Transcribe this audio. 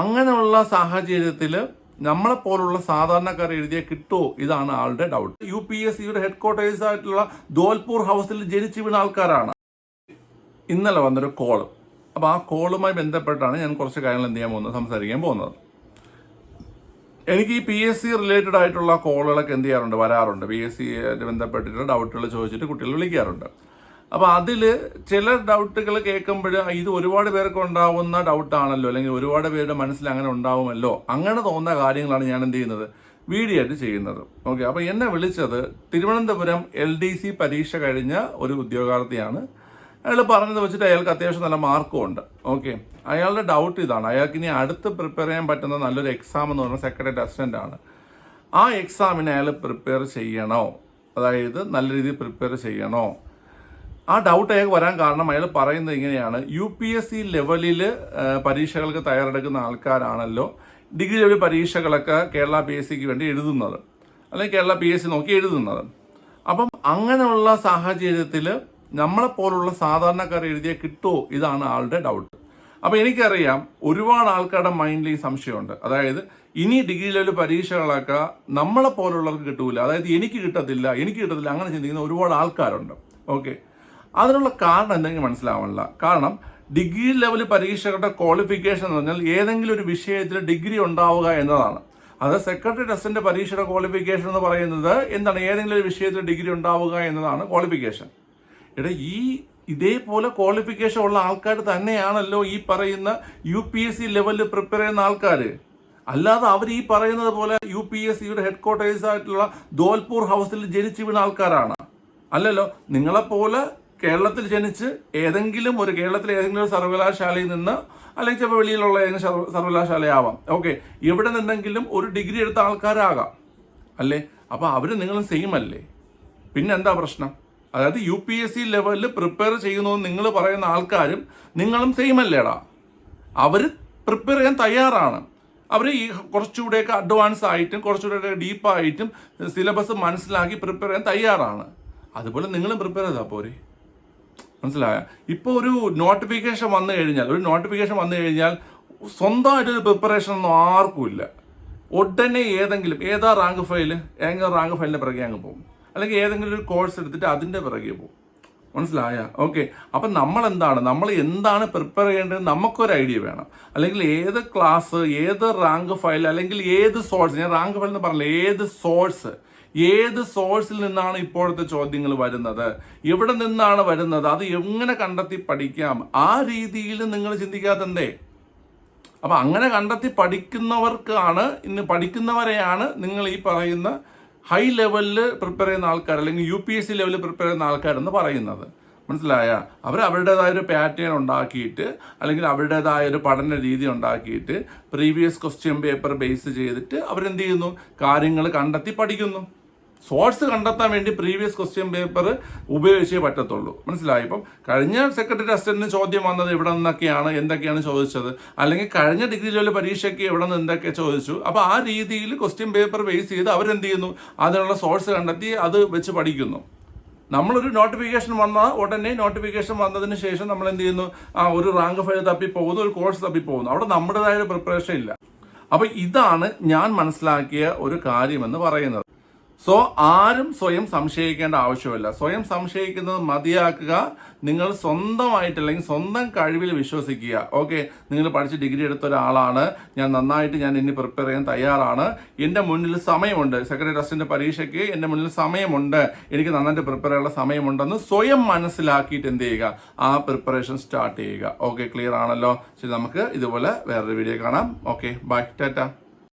അങ്ങനെയുള്ള സാഹചര്യത്തിൽ നമ്മളെ പോലുള്ള സാധാരണക്കാർ എഴുതിയ കിട്ടുമോ ഇതാണ് ആളുടെ ഡൗട്ട് യു പി എസ് സിയുടെ ഹെഡ് ക്വാർട്ടേഴ്സ് ആയിട്ടുള്ള ധോൽപൂർ ഹൗസിൽ ജനിച്ചു വീണ ആൾക്കാരാണ്. ഇന്നലെ വന്നൊരു കോൾ അപ്പോൾ ആ കോളുമായി ബന്ധപ്പെട്ടാണ് ഞാൻ കുറച്ച് കാര്യങ്ങൾ എന്ത് ചെയ്യാൻ പോകുന്നത് സംസാരിക്കാൻ പോകുന്നത്. എനിക്ക് ഈ പി എസ് സി റിലേറ്റഡ് ആയിട്ടുള്ള കോളുകളൊക്കെ എന്ത് ചെയ്യാറുണ്ട്? വരാറുണ്ട്. പി എസ് സി ബന്ധപ്പെട്ടിട്ട് ഡൗട്ടുകൾ ചോദിച്ചിട്ട് കുട്ടികൾ വിളിക്കാറുണ്ട്. അപ്പോൾ അതിൽ ചില ഡൗട്ടുകൾ കേൾക്കുമ്പോൾ ഇത് ഒരുപാട് പേർക്ക് ഉണ്ടാവുന്ന ഡൗട്ടാണല്ലോ അല്ലെങ്കിൽ ഒരുപാട് പേരുടെ മനസ്സിൽ അങ്ങനെ ഉണ്ടാവുമല്ലോ അങ്ങനെ തോന്നുന്ന കാര്യങ്ങളാണ് ഞാൻ എന്ത് ചെയ്യുന്നത്? വീഡിയോ ആയിട്ട് ചെയ്യുന്നത്. ഓക്കെ അപ്പോൾ എന്നെ വിളിച്ചത് തിരുവനന്തപുരം എൽ ഡി സി പരീക്ഷ കഴിഞ്ഞ ഒരു ഉദ്യോഗാർത്ഥിയാണ്. അയാൾ പറഞ്ഞത് വെച്ചിട്ട് അയാൾക്ക് അത്യാവശ്യം നല്ല മാർക്കും ഉണ്ട്. ഓക്കെ അയാളുടെ ഡൗട്ട് ഇതാണ്. അയാൾക്ക് ഇനി അടുത്ത് പ്രിപ്പയർ ചെയ്യാൻ പറ്റുന്ന നല്ലൊരു എക്സാം എന്ന് പറഞ്ഞാൽ സെക്രട്ടറി അസിസ്റ്റന്റ് ആണ്. ആ എക്സാമിന് അയാൾ പ്രിപ്പയർ ചെയ്യണോ? അതായത് നല്ല രീതിയിൽ പ്രിപ്പയർ ചെയ്യണോ? ആ ഡൗട്ട് അയാൾക്ക് വരാൻ കാരണം അയാൾ പറയുന്നത് ഇങ്ങനെയാണ്. യു പി എസ് സി ലെവലിൽ പരീക്ഷകൾക്ക് തയ്യാറെടുക്കുന്ന ആൾക്കാരാണല്ലോ ഡിഗ്രി ലെവൽ പരീക്ഷകളൊക്കെ കേരള പി എസ് സിക്ക് വേണ്ടി എഴുതുന്നത്. അല്ലെങ്കിൽ കേരള പി എസ് സി നോക്കി എഴുതുന്നത്. അപ്പം അങ്ങനെയുള്ള സാഹചര്യത്തിൽ നമ്മളെപ്പോലുള്ള സാധാരണക്കാർ എഴുതിയ കിട്ടുമോ? ഇതാണ് ആളുടെ ഡൗട്ട് അപ്പോൾ എനിക്കറിയാം ഒരുപാട് ആൾക്കാരുടെ മൈൻഡിൽ ഈ സംശയമുണ്ട്. അതായത് ഇനി ഡിഗ്രി ലെവൽ പരീക്ഷകളൊക്കെ നമ്മളെപ്പോലുള്ളവർക്ക് കിട്ടൂല. അതായത് എനിക്ക് കിട്ടത്തില്ല എനിക്ക് കിട്ടത്തില്ല അങ്ങനെ ചിന്തിക്കുന്ന ഒരുപാട് ആൾക്കാരുണ്ട്. ഓക്കെ അതിനുള്ള കാരണം എന്തെങ്കിലും മനസ്സിലാവണില്ല കാരണം ഡിഗ്രി ലെവൽ പരീക്ഷകളുടെ ക്വാളിഫിക്കേഷൻ എന്ന് പറഞ്ഞാൽ ഏതെങ്കിലും ഒരു വിഷയത്തിൽ ഡിഗ്രി ഉണ്ടാവുക എന്നതാണ്. അത് സെക്രട്ടറി ടെസ്റ്റിന്റെ പരീക്ഷയുടെ ക്വാളിഫിക്കേഷൻ എന്ന് പറയുന്നത് എന്താണ്? ഏതെങ്കിലും ഒരു വിഷയത്തിൽ ഡിഗ്രി ഉണ്ടാവുക എന്നതാണ് ക്വാളിഫിക്കേഷൻ എടാ ഈ ഇതേപോലെ ക്വാളിഫിക്കേഷൻ ഉള്ള ആൾക്കാർ തന്നെയാണല്ലോ ഈ പറയുന്ന യു പി എസ് സി ലെവലിൽ പ്രിപ്പയർ ചെയ്യുന്ന ആൾക്കാർ അല്ലാതെ അവർ ഈ പറയുന്നത് പോലെ യു പി എസ് സിയുടെ ഹെഡ് ക്വാർട്ടേഴ്സ് ആയിട്ടുള്ള ധോൽപൂർ ഹൗസിൽ ജനിച്ചു വീണ ആൾക്കാരാണ്. അല്ലല്ലോ നിങ്ങളെപ്പോലെ കേരളത്തിൽ ജനിച്ച് ഏതെങ്കിലും ഒരു കേരളത്തിലെ ഏതെങ്കിലും ഒരു സർവകലാശാലയിൽ നിന്ന് അല്ലെങ്കിൽ ചിലപ്പോൾ വെളിയിലുള്ള ഏതെങ്കിലും സർവ- സർവകലാശാലയാവാം. ഓക്കെ ഇവിടെ നിന്നെങ്കിലും ഒരു ഡിഗ്രി എടുത്ത ആൾക്കാരാകാം. അല്ലേ? അപ്പോൾ അവർ നിങ്ങളും സെയിം അല്ലേ? പിന്നെ എന്താ പ്രശ്നം? അതായത് യു പി എസ് സി ലെവലിൽ പ്രിപ്പയർ ചെയ്യുന്നു നിങ്ങൾ പറയുന്ന ആൾക്കാരും നിങ്ങളും സെയിം അല്ലേടാ. അവർ പ്രിപ്പയർ ചെയ്യാൻ തയ്യാറാണ്. അവർ ഈ കുറച്ചുകൂടെയൊക്കെ അഡ്വാൻസ് ആയിട്ടും കുറച്ചുകൂടെയൊക്കെ ഡീപ്പായിട്ടും സിലബസ് മനസ്സിലാക്കി പ്രിപ്പയർ ചെയ്യാൻ തയ്യാറാണ്. അതുപോലെ നിങ്ങളും പ്രിപ്പയർ ചെയ്താൽ പോരെ? മനസ്സിലായ? ഇപ്പോൾ ഒരു നോട്ടിഫിക്കേഷൻ വന്നു കഴിഞ്ഞാൽ ഒരു നോട്ടിഫിക്കേഷൻ വന്നു കഴിഞ്ഞാൽ സ്വന്തമായിട്ട് ഒരു പ്രിപ്പറേഷൻ ഒന്നും ആർക്കും ഇല്ല. ഉടനെ ഏതെങ്കിലും ഏതാ റാങ്ക് ഫയൽ ഏതെങ്കിലും റാങ്ക് ഫയലിന്റെ പിറകെ അങ്ങ് പോകും. അല്ലെങ്കിൽ ഏതെങ്കിലും ഒരു കോഴ്സ് എടുത്തിട്ട് അതിന്റെ പിറകെ പോകും. മനസ്സിലായ? ഓക്കെ അപ്പം നമ്മൾ എന്താണ് നമ്മൾ എന്താണ് പ്രിപ്പയർ ചെയ്യേണ്ടത് നമുക്കൊരു ഐഡിയ വേണം. അല്ലെങ്കിൽ ഏത് ക്ലാസ് ഏത് റാങ്ക് ഫയൽ അല്ലെങ്കിൽ ഏത് സോഴ്സ് ഞാൻ റാങ്ക് ഫയൽ എന്ന് പറഞ്ഞില്ല ഏത് സോഴ്സ് ഏത് സോഴ്സിൽ നിന്നാണ് ഇപ്പോഴത്തെ ചോദ്യങ്ങൾ വരുന്നത്? എവിടെ നിന്നാണ് വരുന്നത്? അത് എങ്ങനെ കണ്ടെത്തി പഠിക്കാം? ആ രീതിയിൽ നിങ്ങൾ ചിന്തിക്കാത്തതേ അപ്പൊ അങ്ങനെ കണ്ടെത്തി പഠിക്കുന്നവർക്കാണ് ഇന്ന് പഠിക്കുന്നവരെയാണ് നിങ്ങൾ ഈ പറയുന്ന ഹൈ ലെവലിൽ പ്രിപ്പയർ ചെയ്യുന്ന ആൾക്കാർ അല്ലെങ്കിൽ യു പി എസ് സി ലെവലിൽ പ്രിപ്പയർ ചെയ്യുന്ന ആൾക്കാരെന്ന് പറയുന്നത്. മനസ്സിലായ? അവർ അവരുടേതായ ഒരു പാറ്റേൺ ഉണ്ടാക്കിയിട്ട് അല്ലെങ്കിൽ അവരുടേതായ ഒരു പഠന രീതി ഉണ്ടാക്കിയിട്ട് പ്രീവിയസ് ക്വസ്റ്റ്യൻ പേപ്പർ ബേസ് ചെയ്തിട്ട് അവരെന്ത് ചെയ്യുന്നു? കാര്യങ്ങൾ കണ്ടെത്തി പഠിക്കുന്നു. സോഴ്സ് കണ്ടെത്താൻ വേണ്ടി പ്രീവിയസ് ക്വസ്റ്റ്യൻ പേപ്പർ ഉപയോഗിച്ചേ പറ്റത്തുള്ളൂ. മനസ്സിലായി? ഇപ്പം കഴിഞ്ഞ സെക്രട്ടറി അസിസ്റ്റന്റിന് ചോദ്യം വന്നത് ഇവിടെ നിന്നൊക്കെയാണ്. എന്തൊക്കെയാണ് ചോദിച്ചത്? അല്ലെങ്കിൽ കഴിഞ്ഞ ഡിഗ്രി ലെവൽ പരീക്ഷയ്ക്ക് ഇവിടെ നിന്ന് എന്തൊക്കെ ചോദിച്ചു? അപ്പോൾ ആ രീതിയിൽ ക്വസ്റ്റ്യൻ പേപ്പർ ബേസ് ചെയ്ത് അവരെന്ത് ചെയ്യുന്നു? അതിനുള്ള സോഴ്സ് കണ്ടെത്തി അത് വെച്ച് പഠിക്കുന്നു. നമ്മളൊരു നോട്ടിഫിക്കേഷൻ വന്നാൽ ഉടനെ നോട്ടിഫിക്കേഷൻ വന്നതിന് ശേഷം നമ്മൾ എന്ത് ചെയ്യുന്നു? ആ ഒരു റാങ്ക് ഫയൽ തപ്പി പോകുന്നു ഒരു കോഴ്സ് തപ്പി പോകുന്നു അവിടെ നമ്മുടേതായ പ്രിപ്പറേഷൻ ഇല്ല. അപ്പോൾ ഇതാണ് ഞാൻ മനസ്സിലാക്കിയ ഒരു കാര്യമെന്ന് പറയുന്നത്. സോ ആരും സ്വയം സംശയിക്കേണ്ട ആവശ്യമില്ല. സ്വയം സംശയിക്കുന്നത് മതിയാക്കുക. നിങ്ങൾ സ്വന്തമായിട്ട് അല്ലെങ്കിൽ സ്വന്തം കഴിവിൽ വിശ്വസിക്കുക. ഓക്കെ നിങ്ങൾ പഠിച്ച് ഡിഗ്രി എടുത്ത ഒരാളാണ്. ഞാൻ നന്നായിട്ട് ഞാൻ ഇനി പ്രിപ്പയർ ചെയ്യാൻ തയ്യാറാണ്. എന്റെ മുന്നിൽ സമയമുണ്ട്. സെക്രട്ടറി ടെസ്റ്റിന്റെ പരീക്ഷയ്ക്ക് എന്റെ മുന്നിൽ സമയമുണ്ട്. എനിക്ക് നന്നായിട്ട് പ്രിപ്പയർ ചെയ്യാനുള്ള സമയമുണ്ടെന്ന് സ്വയം മനസ്സിലാക്കിയിട്ട് എന്ത് ചെയ്യുക? ആ പ്രിപ്പറേഷൻ സ്റ്റാർട്ട് ചെയ്യുക. ഓക്കെ ക്ലിയർ ആണല്ലോ? ശരി നമുക്ക് ഇതുപോലെ വേറൊരു വീഡിയോ കാണാം. Okay bye Tata